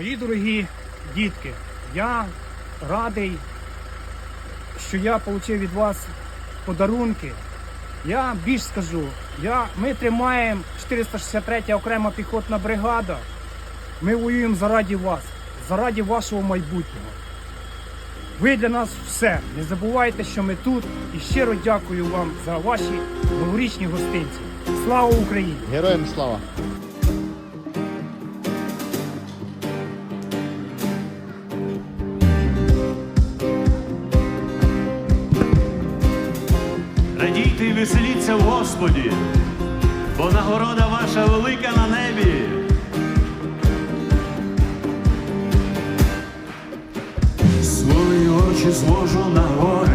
Мої дорогі дітки, я радий, що я отримав від вас подарунки. Я більш скажу, я, ми тримаємо 463 окрема піхотна бригада. Ми воюємо заради вас, заради вашого майбутнього. Ви для нас все. Не забувайте, що ми тут. І щиро дякую вам за ваші новорічні гостинці. Слава Україні! Героям слава! Радійте веселіться в Господі, бо нагорода ваша велика на небі. Свої очі зложу на гори,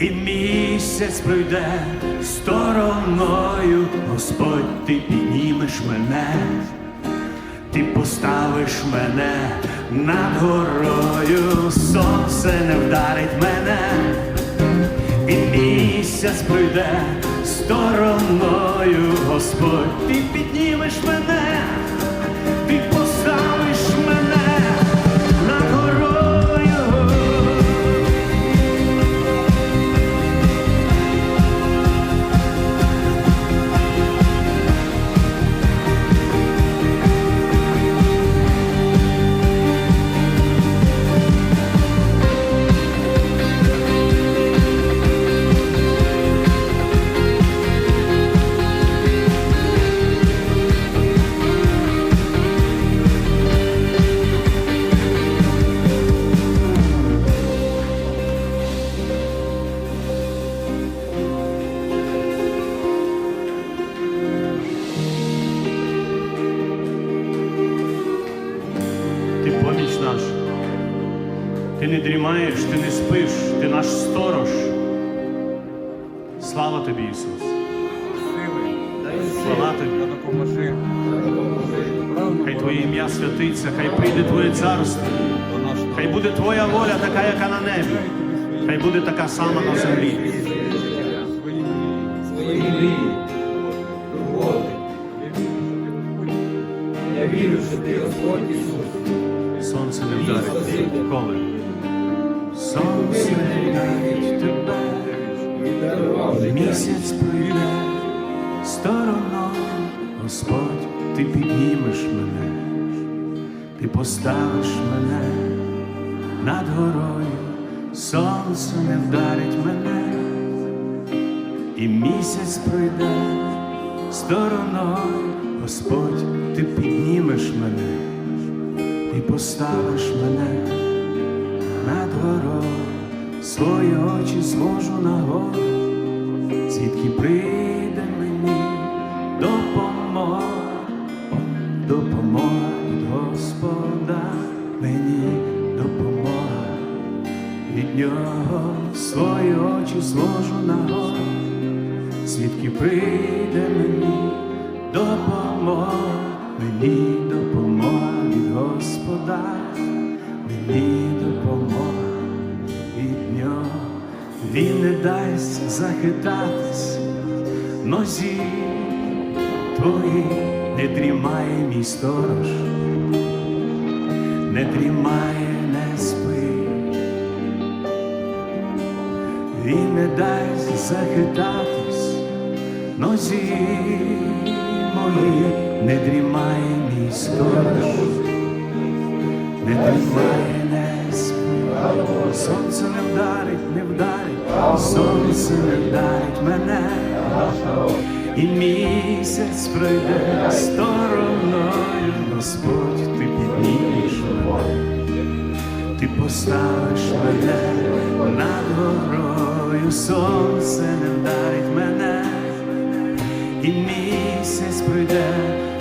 І місяць пройде стороною, Господь, ти піднімеш мене, ти поставиш мене над горою, сонце не вдарить мене, і місяць пройде стороною, Господь, ти піднімеш мене, ти поставиш Ти не дрімаєш, ти не спиш, ти наш сторож. Слава тобі, Ісус. Слава тобі. Хай Твоє ім'я святиться, хай прийде Твоє царство. Хай буде Твоя воля така, яка на небі. Хай буде така сама на землі. Свої мрії, турботи. Я вірю, що ти Господь Ісус. Сонце не вдарить коли. Місяць прийде стороною, Господь, ти піднімеш мене, ти поставиш мене над горою, сонце не вдарить мене, і місяць пройде стороною, Господь, ти піднімеш мене, ти поставиш мене над горою, свої очі зложу на гору звідки прийде мені допомога, допомога від Господа, мені допомога від нього. Свої очі зложу на гору, звідки прийде мені допомога, мені допомога від Господа, мені допомога Він не дасть захитатись нозі твої, не дрімає мій сторож, не дрімає, не спи. Він не дасть захитатись нозі мої, не дрімає мій сторож, не дрімає. Сонце не вдарить, не вдарить, сонце не вдарить мене, і місяць пройде стороною, Господь, ти піднімеш мене, ти поставиш мене над горою, сонце не вдарить мене, і місяць пройде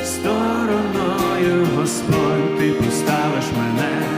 стороною, Господь, ти поставиш мене.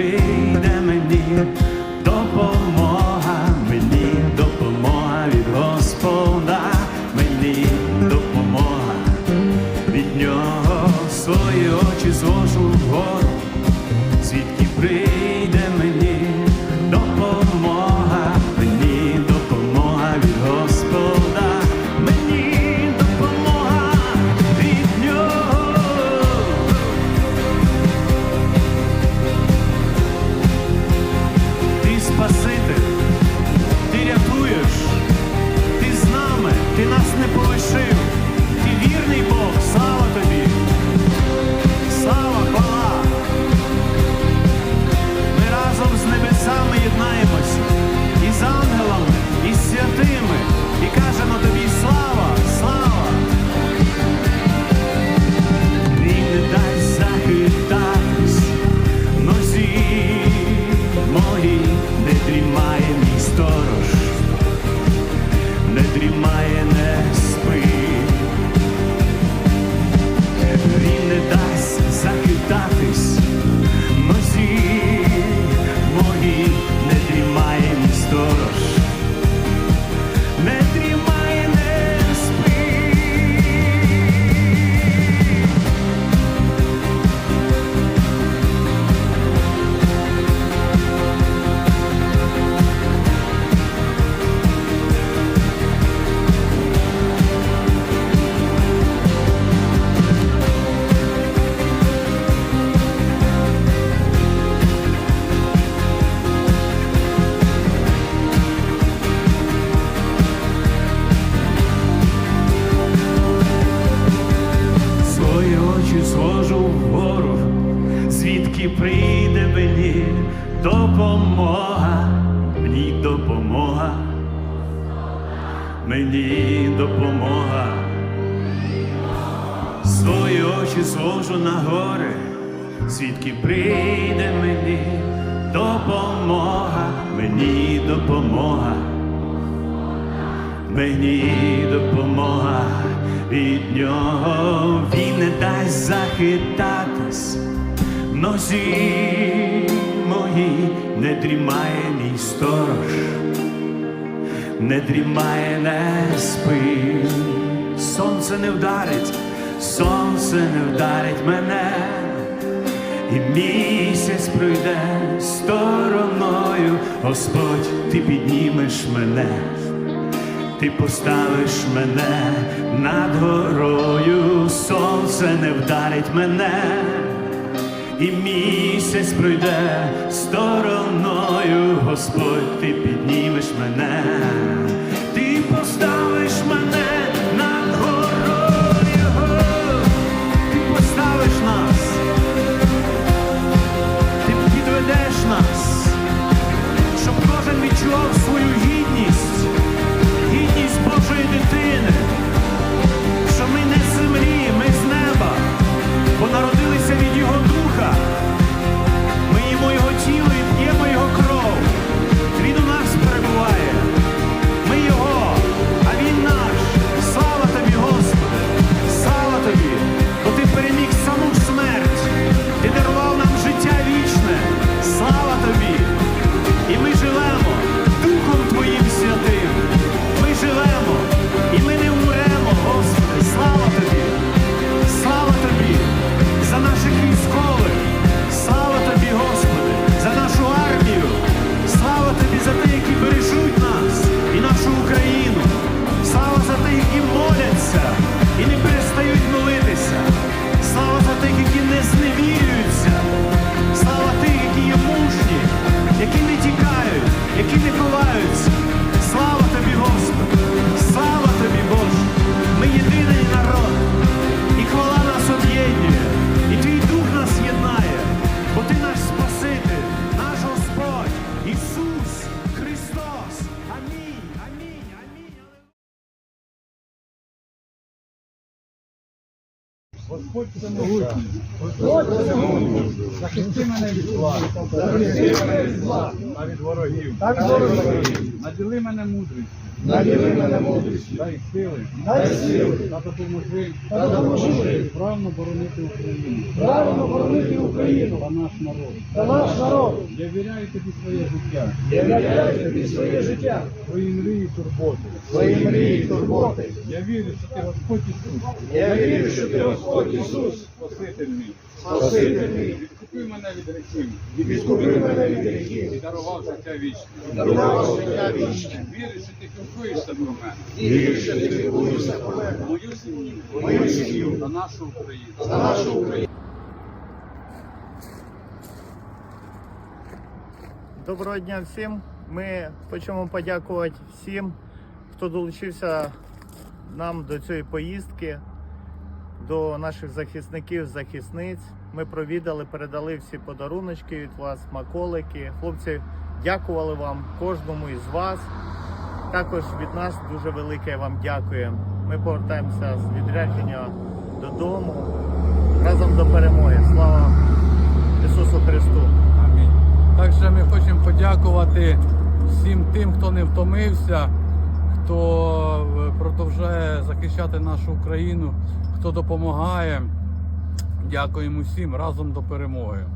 afraid I need. storo очі зложу на гори, звідки прийде мені допомога, мені допомога, мені допомога. Від нього він не дасть захитатись. Носі мої, не дрімає мій сторож, не дрімає, не спи, сонце не вдарить сонце не вдарить мене, і місяць пройде стороною, Господь, ти піднімеш мене, ти поставиш мене над горою, сонце не вдарить мене, і місяць пройде стороною, Господь, ти піднімеш мене. Ходьте захисти мене від від ворогів, наділи мене мудрістю. Наділи мене мудрістю, дай сили. Дай сили. Та допоможи. Та допоможи. Справно боронити Україну. Правильно боронити Україну. Та наш народ. та наш народ. Я віряю тобі своє життя, Я довіряю тобі своє життя, свої мрії, турботи. свої мрії, турботи. Я вірю, що ти Господь Ісус, Я вірю, що ти Господь Ісус, Спаситель мій. Спаситель мій. Відкупи мене від гріхів Відкупи мене від гріхів, і дарував життя вічне. дарував життя вічне. Вірю, що ти піклуєшся про мене, Вірю, що ти піклуєшся про мене, мою сім'ю, мою сім'ю та нашу Україну. та нашу Україну. Доброго дня всім. Ми хочемо подякувати всім, хто долучився нам до цієї поїздки, до наших захисників, захисниць. Ми провідали, передали всі подаруночки від вас, маколики. Хлопці, дякували вам, кожному із вас. Також від нас дуже велике вам дякуємо. Ми повертаємося з відрядження додому разом до перемоги. Слава Ісусу Христу! Амінь. Також ми хочемо подякувати всім тим, хто не втомився, хто е, продовжує захищати нашу Україну, хто допомагає. Дякуємо всім разом до перемоги.